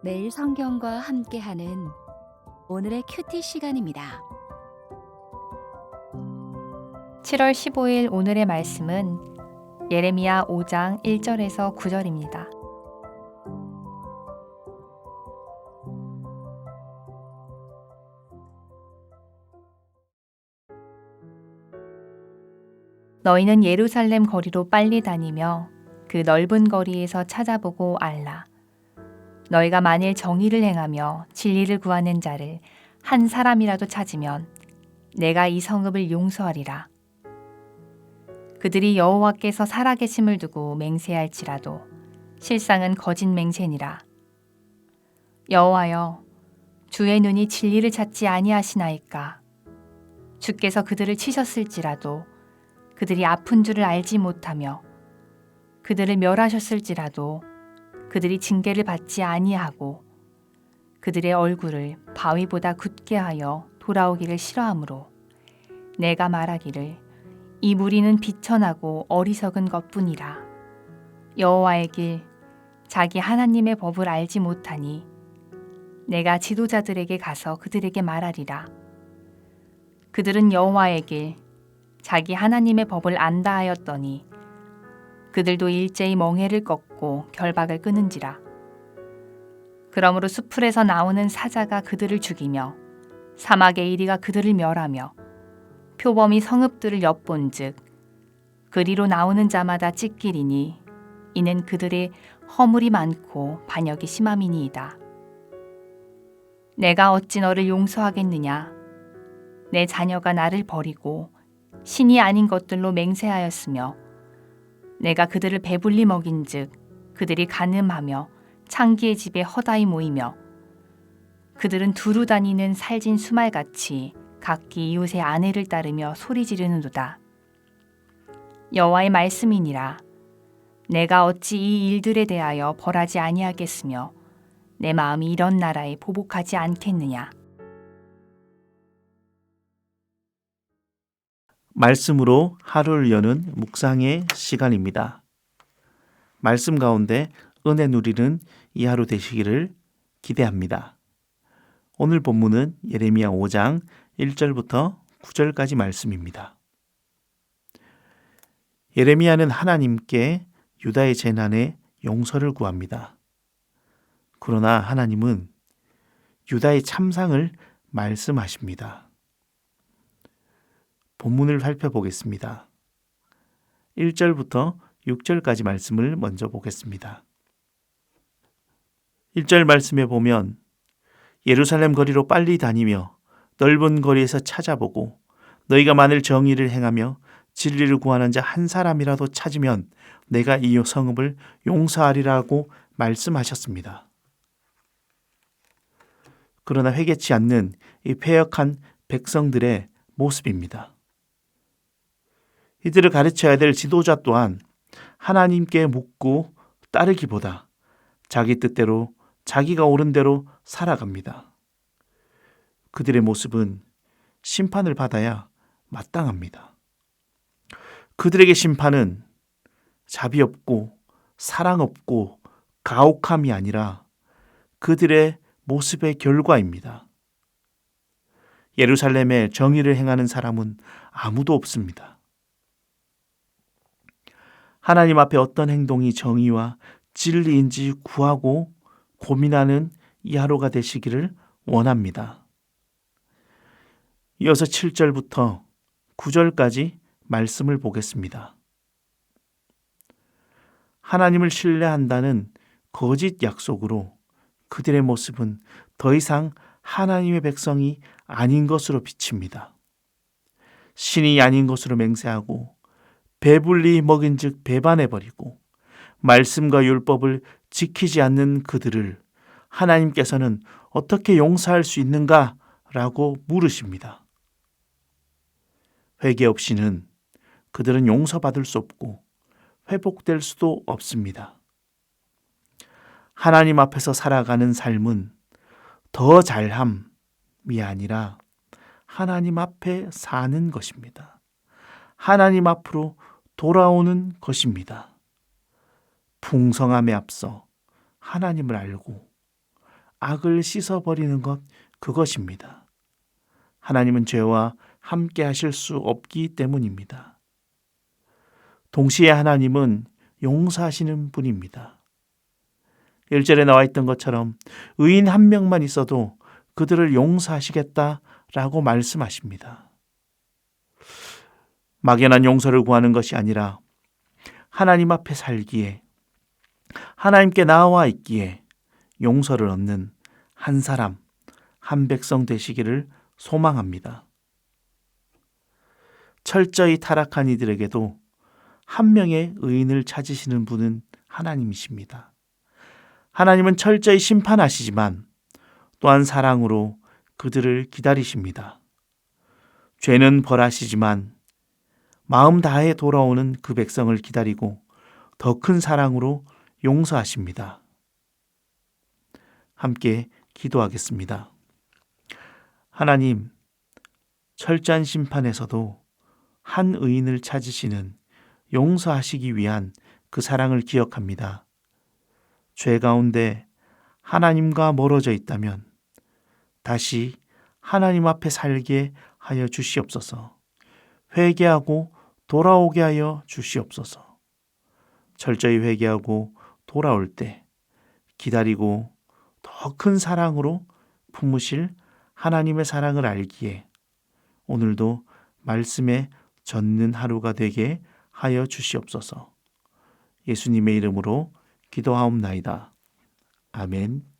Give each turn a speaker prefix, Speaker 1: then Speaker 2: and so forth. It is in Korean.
Speaker 1: 매일 성경과 함께하는 오늘의 큐티 시간입니다.
Speaker 2: 7월 15일 오늘의 말씀은 예레미야 5장 1절에서 9절입니다. 너희는 예루살렘 거리로 빨리 다니며 그 넓은 거리에서 찾아보고 알라. 너희가 만일 정의를 행하며 진리를 구하는 자를 한 사람이라도 찾으면 내가 이 성읍을 용서하리라. 그들이 여호와께서 살아계심을 두고 맹세할지라도 실상은 거짓 맹세니라. 여호와여, 주의 눈이 진리를 찾지 아니하시나이까. 주께서 그들을 치셨을지라도 그들이 아픈 줄을 알지 못하며 그들을 멸하셨을지라도 그들이 징계를 받지 아니하고 그들의 얼굴을 바위보다 굳게 하여 돌아오기를 싫어하므로 내가 말하기를 이 무리는 비천하고 어리석은 것뿐이라. 여호와의 길 자기 하나님의 법을 알지 못하니 내가 지도자들에게 가서 그들에게 말하리라. 그들은 여호와의 길 자기 하나님의 법을 안다 하였더니 그들도 일제히 멍해를 꺾고 결박을 끊은지라 그러므로 수풀에서 나오는 사자가 그들을 죽이며 사막의 이리가 그들을 멸하며 표범이 성읍들을 엿본즉 그리로 나오는 자마다 찢기리니 이는 그들의 허물이 많고 반역이 심함이니이다. 내가 어찌 너를 용서하겠느냐? 내 자녀가 나를 버리고 신이 아닌 것들로 맹세하였으며 내가 그들을 배불리 먹인즉 그들이 가늠하며 창기의 집에 허다히 모이며 그들은 두루 다니는 살진 수말같이 각기 이웃의 아내를 따르며 소리 지르는도다. 여호와의 말씀이니라. 내가 어찌 이 일들에 대하여 벌하지 아니하겠으며 내 마음이 이런 나라에 보복하지 않겠느냐.
Speaker 3: 말씀으로 하루를 여는 묵상의 시간입니다. 말씀 가운데 은혜 누리는 이 하루 되시기를 기대합니다. 오늘 본문은 예레미야 5장 1절부터 9절까지 말씀입니다. 예레미야는 하나님께 유다의 재난에 용서를 구합니다. 그러나 하나님은 유다의 참상을 말씀하십니다. 본문을 살펴보겠습니다. 1절부터 6절까지 말씀을 먼저 보겠습니다. 1절 말씀에 보면 예루살렘 거리로 빨리 다니며 넓은 거리에서 찾아보고 너희가 만일 정의를 행하며 진리를 구하는 자 한 사람이라도 찾으면 내가 이 성읍을 용서하리라고 말씀하셨습니다. 그러나 회개치 않는 이 패역한 백성들의 모습입니다. 이들을 가르쳐야 될 지도자 또한 하나님께 묻고 따르기보다 자기 뜻대로 자기가 옳은 대로 살아갑니다. 그들의 모습은 심판을 받아야 마땅합니다. 그들에게 심판은 자비 없고 사랑 없고 가혹함이 아니라 그들의 모습의 결과입니다. 예루살렘에 정의를 행하는 사람은 아무도 없습니다. 하나님 앞에 어떤 행동이 정의와 진리인지 구하고 고민하는 이 하루가 되시기를 원합니다. 이어서 7절부터 9절까지 말씀을 보겠습니다. 하나님을 신뢰한다는 거짓 약속으로 그들의 모습은 더 이상 하나님의 백성이 아닌 것으로 비칩니다. 신이 아닌 것으로 맹세하고 배불리 먹인즉 배반해 버리고 말씀과 율법을 지키지 않는 그들을 하나님께서는 어떻게 용서할 수 있는가라고 물으십니다. 회개 없이는 그들은 용서받을 수 없고 회복될 수도 없습니다. 하나님 앞에서 살아가는 삶은 더 잘함이 아니라 하나님 앞에 사는 것입니다. 하나님 앞으로 돌아오는 것입니다. 풍성함에 앞서 하나님을 알고 악을 씻어버리는 것 그것입니다. 하나님은 죄와 함께 하실 수 없기 때문입니다. 동시에 하나님은 용서하시는 분입니다. 1절에 나와 있던 것처럼 의인 한 명만 있어도 그들을 용서하시겠다라고 말씀하십니다. 막연한 용서를 구하는 것이 아니라 하나님 앞에 살기에 하나님께 나와 있기에 용서를 얻는 한 사람, 한 백성 되시기를 소망합니다. 철저히 타락한 이들에게도 한 명의 의인을 찾으시는 분은 하나님이십니다. 하나님은 철저히 심판하시지만 또한 사랑으로 그들을 기다리십니다. 죄는 벌하시지만 마음 다해 돌아오는 그 백성을 기다리고 더 큰 사랑으로 용서하십니다. 함께 기도하겠습니다. 하나님, 철저한 심판에서도 한 의인을 찾으시는 용서하시기 위한 그 사랑을 기억합니다. 죄 가운데 하나님과 멀어져 있다면 다시 하나님 앞에 살게 하여 주시옵소서. 회개하고 돌아오게 하여 주시옵소서. 철저히 회개하고 돌아올 때 기다리고 더 큰 사랑으로 품으실 하나님의 사랑을 알기에 오늘도 말씀에 젖는 하루가 되게 하여 주시옵소서. 예수님의 이름으로 기도하옵나이다. 아멘.